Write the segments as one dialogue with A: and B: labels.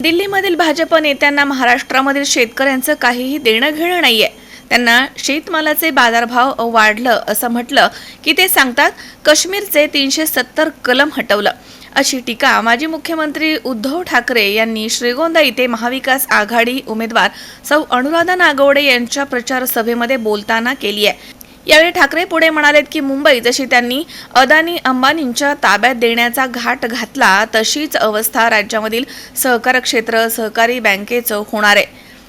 A: दिल्लीमधील भाजप नेत्यांना महाराष्ट्रामधील शेतकऱ्यांचं काहीही देणं घेणं नाहीये. त्यांना शेतमालाचे बाजारभाव वाढलं असं म्हटलं की ते सांगतात काश्मीरचे तीनशे सत्तर कलम हटवलं. अशी टीका माजी मुख्यमंत्री उद्धव ठाकरे यांनी श्रीगोंदा इथे महाविकास आघाडी उमेदवार सौ अनुराधा नागवडे यांच्या प्रचार सभेमध्ये बोलताना केली आहे यावेळी ठाकरे पुढे म्हणालेत की मुंबई जशी त्यांनी अदानी अंबानींच्या ताब्यात देण्याचा घाट घातला तशीच अवस्था राज्यामधील सहकार क्षेत्र सहकारी बँकेचं होणार आहे.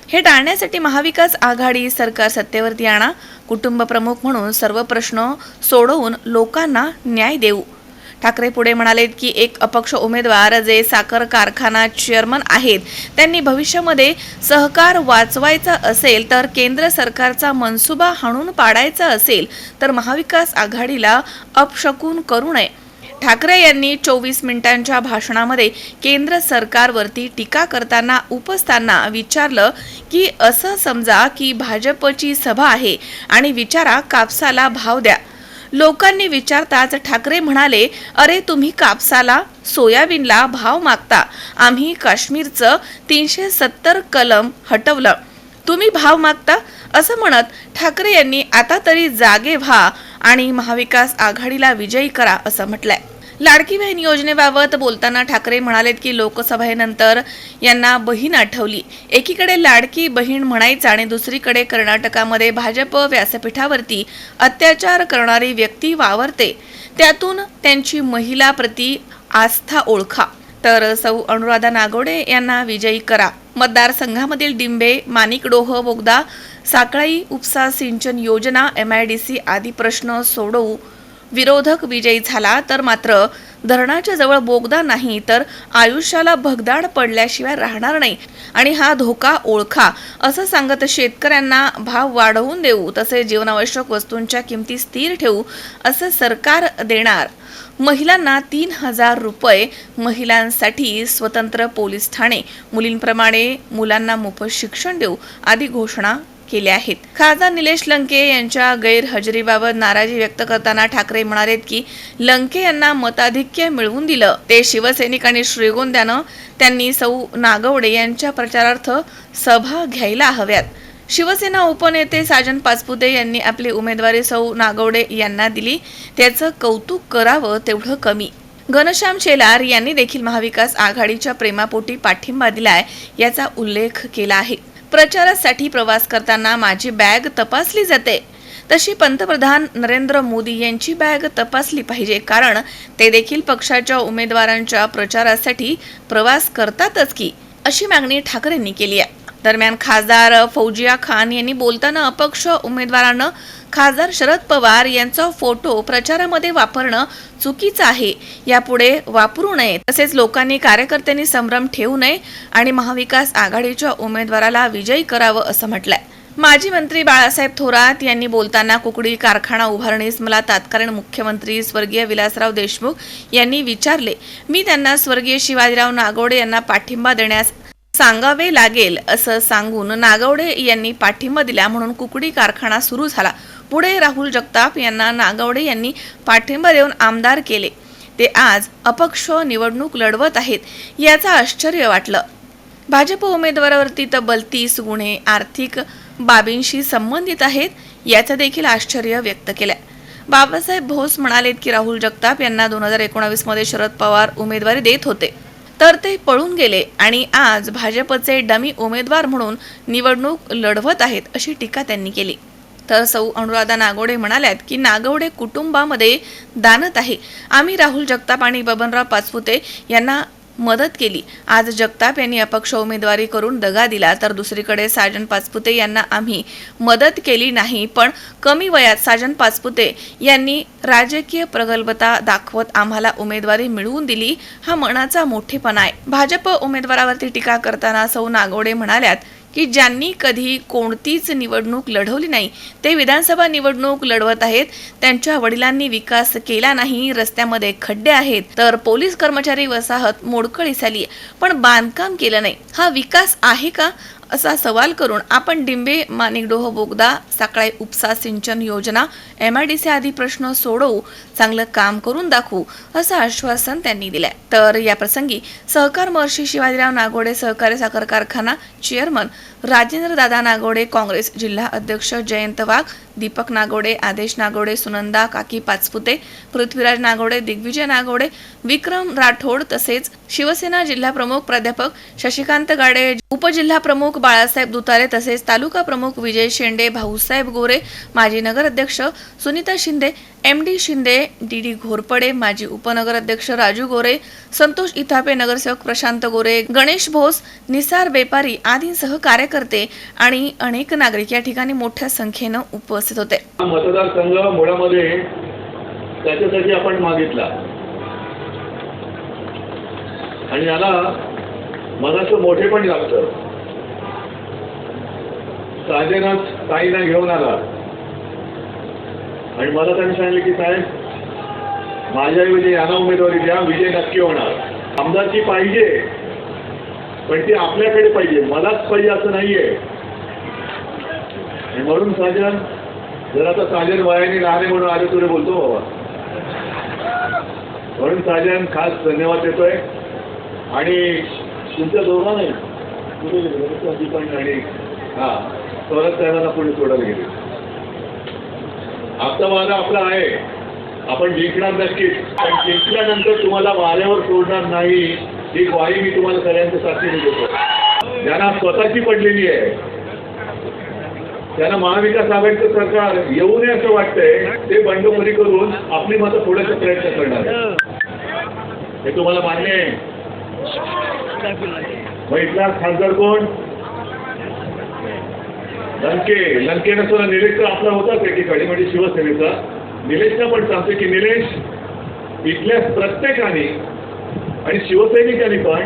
A: हे टाळण्यासाठी महाविकास आघाडी सरकार सत्तेवरती आणा कुटुंब प्रमुख म्हणून सर्व प्रश्न सोडवून लोकांना न्याय देऊ. ठाकरे पुढे म्हणालेत की एक अपक्ष उमेदवार जे साखर कारखाना चेअरमन आहेत त्यांनी भविष्यामध्ये सहकार वाचवायचा असेल तर केंद्र सरकारचा मनसुबा हाणून पाडायचा असेल तर महाविकास आघाडीला अपशकून करू नये. ठाकरे यांनी चोवीस मिनिटांच्या भाषणामध्ये केंद्र सरकारवरती टीका करताना उपसताना विचारलं की असं समजा की भाजपची सभा आहे आणि विचारा कापसाला भाव द्या लोकांनी विचारताच ठाकरे म्हणाले अरे तुम्ही कापसाला सोयाबीनला भाव मागता. आम्ही काश्मीरचं तीनशे सत्तर कलम हटवलं. तुम्ही भाव मागता? असं म्हणत ठाकरे यांनी आता तरी जागे व्हा आणि महाविकास आघाडीला विजयी करा असं म्हटलंय. लाडकी बहीण योजनेबाबत बोलताना ठाकरे म्हणालेत की लोकसभेनंतर यांना बहीण आठवली. एकीकडे लाडकी बहीण म्हणायचं आणि दुसरीकडे कर्नाटकामध्ये भाजप व्यासपीठावरती अत्याचार करणारी व्यक्ती वावरते. त्यातून त्यांची महिला प्रती आस्था ओळखा. तर सौ अनुराधा नागोडे यांना विजयी करा. मतदारसंघामधील डिंबे माणिकडोह बोगदा साकळाई उपसा सिंचन योजना एम आय डी सी आदी प्रश्न सोडवू विरोधक विजयी झाला तर मात्र धरणाच्या जवळ बोगदा नाही तर आयुष्याला भगदाड पडल्याशिवाय राहणार नाही. आणि हा धोका ओळखा असं सांगत शेतकऱ्यांना भाव वाढवून देऊ तसे जीवनावश्यक वस्तूंच्या किमती स्थिर ठेवू असं सरकार देणार. महिलांना तीन हजार रुपये महिलांसाठी स्वतंत्र पोलीस ठाणे. मुलींप्रमाणे मुलांना मोफत शिक्षण देऊ आदी घोषणा केले आहेत. खासदार निलेश लंके यांच्या गैरहजेरीबाबत नाराजी व्यक्त करताना ठाकरे म्हणाले की लंके यांना मताधिक्य मिळवून दिलं. ते शिवसैनिक आणि श्रीगोंद्यानं त्यांनी सौ नागवडे यांच्या प्रचारार्थ सभा घ्यायला हव्यात. शिवसेना उपनेते साजन पाचपुते यांनी आपली उमेदवारी सौ नागवडे यांना दिली. त्याचं कौतुक करावं तेवढं कमी. घनश्याम शेलार यांनी देखील महाविकास आघाडीच्या प्रेमापोटी पाठिंबा दिलाय याचा उल्लेख केला आहे. प्रचारासाठी प्रवास करताना माझी बॅग तपासली जाते. तशी पंतप्रधान नरेंद्र मोदी यांची बॅग तपासली पाहिजे कारण ते देखील पक्षाच्या उमेदवारांच्या प्रचारासाठी प्रवास करतातच की अशी मागणी ठाकरेंनी केली आहे. दरम्यान खासदार फौजिया खान यांनी बोलताना अपक्ष उमेदवारानं खासदार शरद पवार यांचा फोटो प्रचारामध्ये वापरणं चुकीचं आहे. यापुढे वापरू नये तसेच लोकांनी कार्यकर्त्यांनी संभ्रम ठेवू नये आणि महाविकास आघाडीच्या उमेदवाराला विजयी करावं असं म्हटलंय. माजी मंत्री बाळासाहेब थोरात यांनी बोलताना कुकडी कारखाना उभारणीस मला तात्कालीन मुख्यमंत्री स्वर्गीय विलासराव देशमुख यांनी विचारले मी त्यांना स्वर्गीय शिवाजीराव नागवडे यांना पाठिंबा देण्यास सांगावे लागेल असं सांगून नागवडे यांनी पाठिंबा दिला म्हणून कुकडी कारखाना सुरू झाला. पुढे राहुल जगताप यांना नागवडे यांनी पाठिंबा देऊन आमदार केले. ते आज अपक्ष निवडणूक लढवत आहेत याचं आश्चर्य वाटलं. भाजप उमेदवारावरती तब्बल तीस गुन्हे आर्थिक बाबींशी संबंधित आहेत याचं देखील आश्चर्य व्यक्त केलं बाबासाहेब भोस म्हणालेत की राहुल जगताप यांना दोन हजार एकोणावीसमध्ये शरद पवार उमेदवारी देत होते. तर ते पळून गेले आणि आज भाजपचे डमी उमेदवार म्हणून निवडणूक लढवत आहेत अशी टीका त्यांनी केली. तर सौ अनुराधा नागोडे म्हणाल्यात की नागवडे कुटुंबामध्ये दानत आहे. आम्ही राहुल जगताप आणि बबनराव पाचपुते यांना मदत केली. आज जगताप यांनी अपक्ष उमेदवारी करून दगा दिला. तर दुसरीकडे साजन पाचपुते यांना आम्ही मदत केली नाही पण कमी वयात साजन पाचपुते यांनी राजकीय प्रगल्भता दाखवत आम्हाला उमेदवारी मिळवून दिली. हा मनाचा मोठेपणा आहे. भाजप उमेदवारावरती टीका करताना सौ नागोडे म्हणाल्यात की ज्यांनी कधी कोणतीच निवडणूक लढवली नाही ते विधानसभा निवडणूक लढवत आहेत. त्यांच्या वडिलांनी विकास केला नाही रस्त्यामध्ये खड्डे आहेत तर पोलीस कर्मचारी वसाहत मोडकळीस आली. पण बांधकाम केलं नाही. हा विकास आहे का? असा सवाल करून आपण डिंबे मानिकडोह बोगदा साकळाई उपसा सिंचन योजना एम आय डी सी आदी प्रश्न सोडवू चांगलं काम करून दाखवू असं आश्वासन त्यांनी दिलंय. तर या प्रसंगी सहकार महर्षी शिवाजीराव नागोडे सहकारी साखर कारखाना चेअरमन राजेंद्र दादा नागोडे काँग्रेस जिल्हा अध्यक्ष जयंत वाघ दीपक नागोडे आदेश नागोडे सुनंदा काकी पाचपुते पृथ्वीराज नागोडे दिग्विजय नागोडे विक्रम राठोड तसेच शिवसेना जिल्हा प्रमुख प्राध्यापक शशिकांत गाडे उपजिल्हा प्रमुख बाळासाहेब दुतारे तसेच तालुका प्रमुख विजय शेंडे भाऊसाहेब गोरे माजी नगराध्यक्ष Sunita Shinde M D Shinde D D Ghorpade माजी उपनगराध्यक्ष राजू गोरे संतोष इथापे नगरसेवक प्रशांत गोरे गणेश भोस निसार बेपारी आदींसह कार्यकर्ते आणि अनेक नागरिक या ठिकाणी मोठ्या संख्येनं उपस्थित होते.
B: मतदारसंघ मुळामध्ये त्याच्यासाठी आपण मागितला. आणि याला मनाचं मोठे पण लागतं. साजेनाच ताईना घेऊन आला. आणि मला त्यांनी सांगितलं की साहेब माझ्याऐवजी यांना उमेदवारी द्या विजय नक्की होणार. आमदारची पाहिजे पण ती आपल्याकडे पाहिजे. मलाच पाहिजे असं नाहीये. आणि म्हणून साजन जर आता साजन वयाने लहाने म्हणून आले तुला बोलतो बाबा. म्हणून साजन खास धन्यवाद देतोय. आणि तुमच्या दोघांनाही आणि हा स्वराज साहेबांना पुढे सोडायला गेले. आता वादा आपला आहे. आपण जिंकणार नक्कीच. पण जिंकल्यानंतर तुम्हाला वाऱ्यावर सोडणार नाही ही ग्वाही मी तुम्हाला सगळ्यांच्या साथीने देतो. ज्यांना स्वतःची पडलेली आहे त्यांना महाविकास आघाडीचं सरकार येऊ नये असं वाटतंय ते बंडखोरी करून आपली मतं फोडायचा प्रयत्न करणार हे तुम्हाला मान्य आहे. मग इथला खासदार कोण? लंके. लंकेनं सुद्धा निलेश तर आपला होताच ठिकाणी म्हणजे शिवसेनेचा. निलेशला पण सांगते की निलेश इथल्या प्रत्येकाने आणि शिवसैनिकांनी पण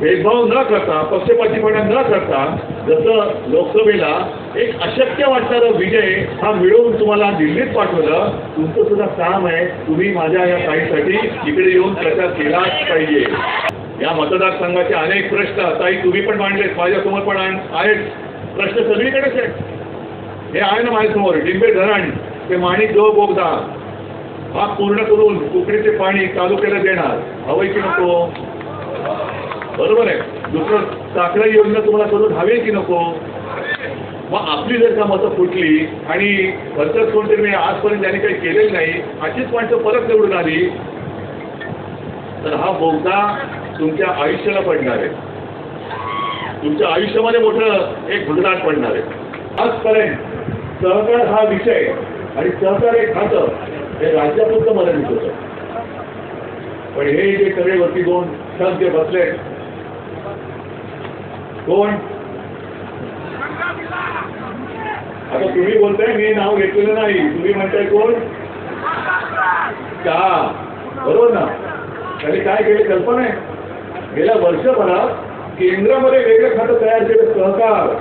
B: भेदभाव न करता पक्षपातीपणा न करता जसं लोकसभेला एक अशक्य वाटणारा विजय हा मिळवून तुम्हाला दिल्लीत पाठवलं तुमचं सुद्धा काम आहे. तुम्ही माझ्या या साईटसाठी इकडे येऊन प्रचार केलाच पाहिजे. या मतदारसंघाचे अनेक प्रश्न ताई तुम्ही पण मांडलेत माझ्यासमोर पण आहेत. प्रश्न सगळीकडेच आहेत. हे आहे ना माझ्यासमोर डिंबे धरण ते माणिक जो बोगदा. हा पूर्ण करून कोकणीचे पाणी तालुक्याला देणार. हवंय की नको? बरोबर आहे. दुसरं साखळी योजना तुम्हाला करून हवी की नको? मग आपली जर का मतं फुटली आणि भरतच कोणतरी मी आजपर्यंत त्यांनी काही केलेलं नाही अशीच माणसं परत निवडून आली तर हा बोगदा तुमच्या आयुष्याला पडणार आहे. तुमच्या आयुष्यामध्ये मोठं एक भुलदाट पडणार आहे. आजपर्यंत सहकार हा विषय आणि सहकार एक खातं हे राज्यापुरतं मर्यादित होतं. पण हे जे सगळे वरती दोन ठग बसले कोण? आता तुम्ही बोलताय मी नाव घेतलेलं नाही. तुम्ही म्हणताय कोण? का? बरोबर ना? त्यांनी काय केले कल्पना आहे? गेल्या वर्षभरात केंद्रामध्ये वेगळं खातं तयार केलं सहकार.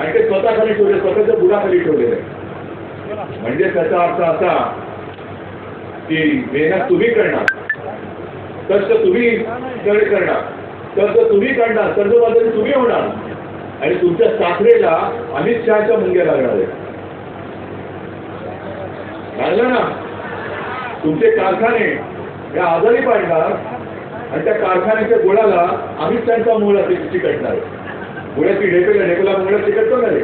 B: आणि ते स्वतःखाली ठेवले स्वतःच्या बुडाखाली ठेवलेलं. आहे म्हणजे त्याचा अर्थ असा की मेहनत तुम्ही करणार. कष्ट तुम्ही करणार. कर्ज तुम्ही काढणार कर्जबाजारी तुम्ही होणार. आणि तुमच्या साखरेला अमित शहाच्या मुंग्या लागणार आहे लागलं ना? तुमचे कारखाने हे आजारी पाडणार आणि त्या कारखान्याच्या गोळाला अमित शहाच्या मुळा चिकटणार गोळ्याची ढेपेला ढेपेला मुळा चिकटतो ना रे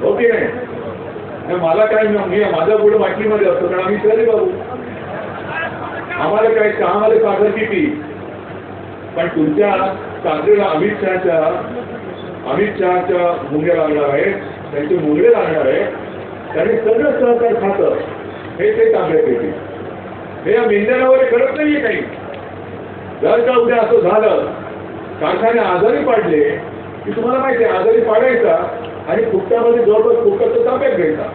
B: हो की नाही? मला काय मी माझा गुड माटलीमध्ये असतो कारण आम्ही शहरी बाबू. आम्हाला काय चहामध्ये साखर किती? पण तुमच्या काँग्रेस अमित शहाच्या अमित शहाच्या मुंगे लागणार आहेत त्यांचे मुंगडे लागणार आहेत. त्यांनी सगळं सहकार खातं. हे ते ताब्यात घेतील हे या मेंढ्यावर करत नाहीये काही. जर का उद्या असं झालं कारखाने आजारी पाडले की तुम्हाला माहिती आहे आजारी पाडायचा आणि फुकटामध्ये जवळपास फुकटाचा ताब्यात घ्यायचा.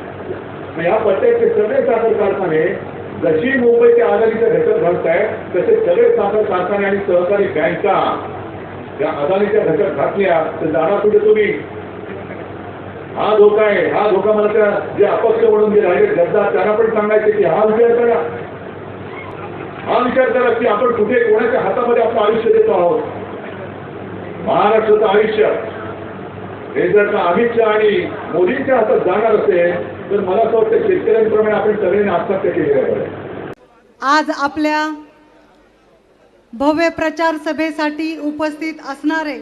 B: मग या पट्ट्याचे सगळे साखर कारखाने जशी मुंबईच्या आदानीचा घटक घालतायत तसे सगळे साखर कारखाने आणि सहकारी बँका या अदानीच्या घटक घातल्या तर जाणार कुठे तुम्ही? हा धोका आहे. हा धोका मला त्या जे अपक्ष म्हणून जे राहिले गद्दार त्यांना पण सांगायचे की हा विचार करा. हा विचार करा की आपण कुठे कोणाच्या हातामध्ये आपलं आयुष्य देतो आहोत. महाराष्ट्राचं आयुष्य. हे जर का अमित शहा आणि मोदींच्या हातात जाणार असेल तर मला असं वाटतं शेतकऱ्यांप्रमाणे आपण सगळ्यांनी आत्महत्या केली आहे
C: आज आपल्या भव्य प्रचार सभेसाठी उपस्थित असणारे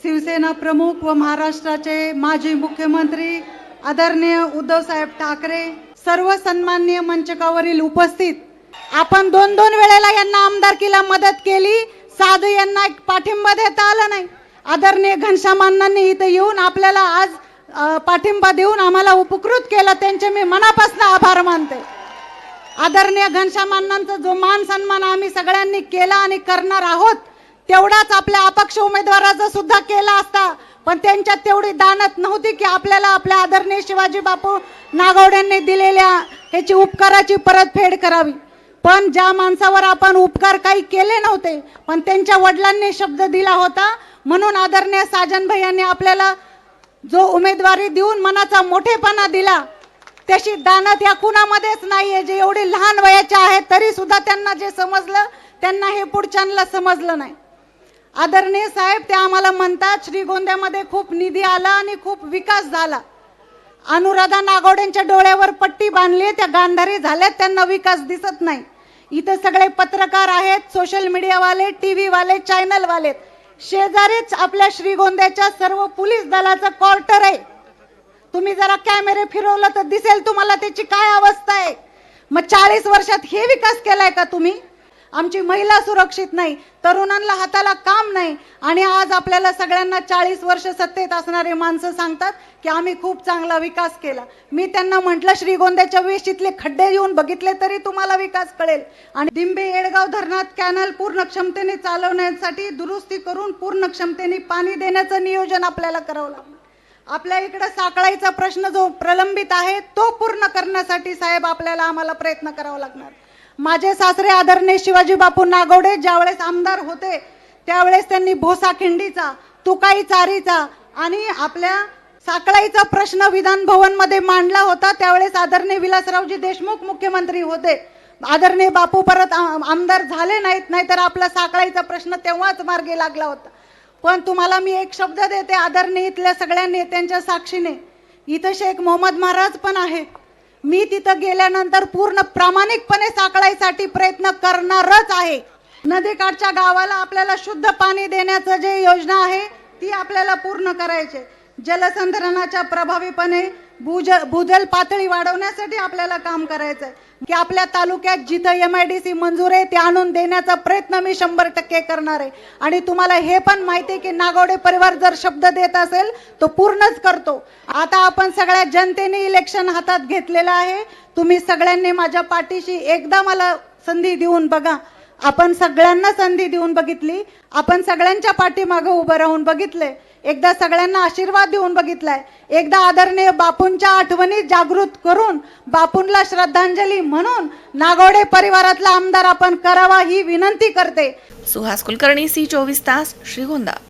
C: शिवसेना प्रमुख व महाराष्ट्राचे माजी मुख्यमंत्री आदरणीय उद्धवसाहेब ठाकरे सर्व सन्माननीय मंचकावरील उपस्थित आपण दोन दोन वेळेला यांना आमदारकीला मदत केली साधू यांना एक पाठिंबा देता आला नाही. आदरणीय घनश्यामांनांनी इथं येऊन आपल्याला आज पाठिंबा देऊन आम्हाला उपकृत केलं त्यांचे मी मनापासून आभार मानते. आदरणीय घनश्यामांनांचा जो मान सन्मान आम्ही सगळ्यांनी केला आणि करणार आहोत तेवढाच आपल्या अपक्ष उमेदवाराचा सुद्धा केला असता पण त्यांच्यात तेवढी दानत नव्हती की आपल्याला आपल्या आदरणीय शिवाजी बापू नागवड्यांनी दिलेल्या ह्याची उपकाराची परतफेड करावी. पण ज्या माणसावर आपण उपकार काही केले नव्हते पण त्यांच्या वडिलांनी शब्द दिला होता म्हणून आदरणीय साजन यांनी आपल्याला जो उमेदवारी देऊन मनाचा मोठेपणा दिला त्याची दानत या कुणामध्येच नाहीये. जे एवढे लहान वयाचे आहेत तरी सुद्धा त्यांना जे समजलं त्यांना हे पुढच्यांना समजलं नाही. आदरणीय साहेब ते आम्हाला म्हणतात श्रीगोंद्यामध्ये खूप निधी आला आणि खूप विकास झाला. अनुराधा नागोड्यांच्या डोळ्यावर पट्टी बांधली त्या गांधारी झाल्यात त्यांना विकास दिसत नाही. इथं सगळे पत्रकार आहेत सोशल मीडियावाले टी व्हीवाले चॅनलवालेत शेजारीच आपल्या श्रीगोंद्याच्या सर्व पोलीस दलाचं क्वार्टर आहे. तुम्ही जरा कॅमेरे फिरवलं तर दिसेल तुम्हाला त्याची काय अवस्था आहे. मग चाळीस वर्षात हे विकास केलाय का तुम्ही? आमची महिला सुरक्षित नाही तरुणांना हाताला काम नाही. आणि आज आपल्याला सगळ्यांना चाळीस वर्ष सत्तेत असणारे माणसं सांगतात की आम्ही खूप चांगला विकास केला. मी त्यांना म्हटलं श्रीगोंद्याच्या वेशीतले खड्डे येऊन बघितले तरी तुम्हाला विकास कळेल. आणि दिंबे येडगाव धरणात कॅनल पूर्ण क्षमतेने चालवण्यासाठी दुरुस्ती करून पूर्ण क्षमतेने पाणी देण्याचं नियोजन आपल्याला करावं लागलं. आपल्या इकडे साकळाईचा प्रश्न जो प्रलंबित आहे तो पूर्ण करण्यासाठी साहेब आपल्याला आम्हाला प्रयत्न करावा लागणार. माझे सासरे आदरणीय शिवाजी बापू नागवडे ज्यावेळेस आमदार होते त्यावेळेस त्यांनी भोसा खिंडीचा तुकाई चारीचा आणि आपल्या साकळाईचा प्रश्न विधान भवनमध्ये मांडला होता त्यावेळेस आदरणीय विलासरावजी देशमुख मुख्यमंत्री होते. आदरणीय बापू परत आमदार झाले नाहीत नाहीतर आपला साकळाईचा प्रश्न तेव्हाच मार्गी लागला होता. पण तुम्हाला मी एक शब्द देते आदरणीय इथल्या सगळ्या नेत्यांच्या साक्षीने. इथं शेख मोहम्मद महाराज पण आहेत मी तिथं गेल्यानंतर पूर्ण प्रामाणिकपणे साकळायसाठी प्रयत्न करणारच आहे. नदीकाठच्या गावाला आपल्याला शुद्ध पाणी देण्याचं जे योजना आहे ती आपल्याला पूर्ण करायचे जलसंधारणाच्या प्रभावीपणे भूज भूजल पातळी वाढवण्यासाठी आपल्याला काम करायचं आहे की आपल्या तालुक्यात जिथं एम आय डी सी मंजूर आहे ते आणून देण्याचा प्रयत्न मी शंभर टक्के करणार आहे. आणि तुम्हाला हे पण माहिती आहे की नागवडे परिवार जर शब्द देत असेल तो पूर्णच करतो. आता आपण सगळ्या जनतेने इलेक्शन हातात घेतलेलं आहे. तुम्ही सगळ्यांनी माझ्या पाठीशी एकदा मला संधी देऊन बघा. आपण सगळ्यांना संधी देऊन बघितली. आपण सगळ्यांच्या पाठीमागं उभं राहून बघितले एकदा सगळ्यांना आशीर्वाद देऊन बघितलाय. एकदा आदरणीय बापूंच्या आठवणी जागृत करून बापूंला श्रद्धांजली म्हणून नागोडे परिवारातला आमदार आपण करावा ही विनंती करते.
A: सुहास कुलकर्णी सी चोवीस तास श्रीगोंदा.